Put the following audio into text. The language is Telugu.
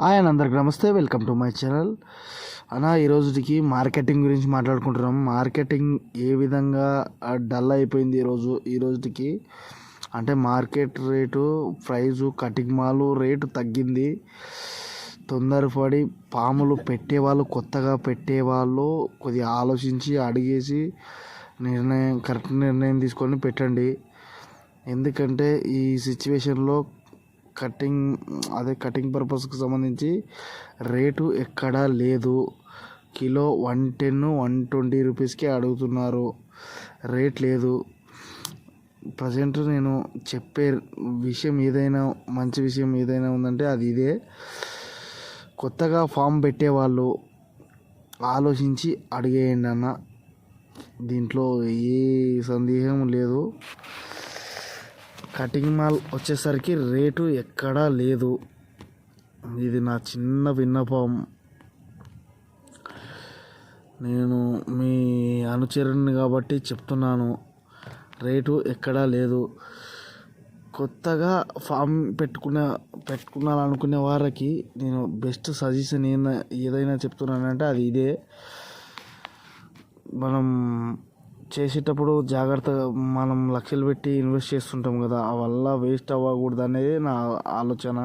ఆయన అందరికి నమస్తే వెల్కమ్ టు మై ఛానల్. అన్న ఈరోజుకి మార్కెటింగ్ గురించి మాట్లాడుకుంటున్నాం. మార్కెటింగ్ ఏ విధంగా డల్ అయిపోయింది ఈరోజు ఈ రోజుకి అంటే మార్కెట్ రేటు ప్రైజు కటింగ్ మాలు రేటు తగ్గింది. తొందరపడి పాములు పెట్టేవాళ్ళు కొత్తగా పెట్టేవాళ్ళు కొద్దిగా ఆలోచించి అడిగేసి నిర్ణయం కరెక్ట్ నిర్ణయం తీసుకొని పెట్టండి. ఎందుకంటే ఈ సిచ్యువేషన్లో కటింగ్ అదే కటింగ్ పర్పస్కి సంబంధించి రేటు ఎక్కడా లేదు. Kilo one ten one twenty రూపీస్కే అడుగుతున్నారు. రేట్ లేదు. ప్రజెంట్ నేను చెప్పే విషయం ఏదైనా మంచి విషయం ఏదైనా ఉందంటే అది ఇదే. కొత్తగా ఫామ్ పెట్టేవాళ్ళు ఆలోచించి అడిగేయండి అన్న. దీంట్లో ఏ సందేహం లేదు. కటింగ్ మాల్ వచ్చేసరికి రేటు ఎక్కడా లేదు. ఇది నా చిన్న విన్నపం. నేను మీ అనుచరుని కాబట్టి చెప్తున్నాను. రేటు ఎక్కడా లేదు. కొత్తగా ఫామ్ పెట్టుకున్న పెట్టుకున్నారనుకునే వారికి నేను బెస్ట్ సజెషన్ ఏదైనా ఏదైనా చెప్తున్నానంటే అది ఇదే. మనం చేసేటప్పుడు జాగ్రత్తగా మనం లక్షలు పెట్టి ఇన్వెస్ట్ చేస్తుంటాం కదా వల్ల వేస్ట్ అవ్వకూడదు అనేది నా ఆలోచన.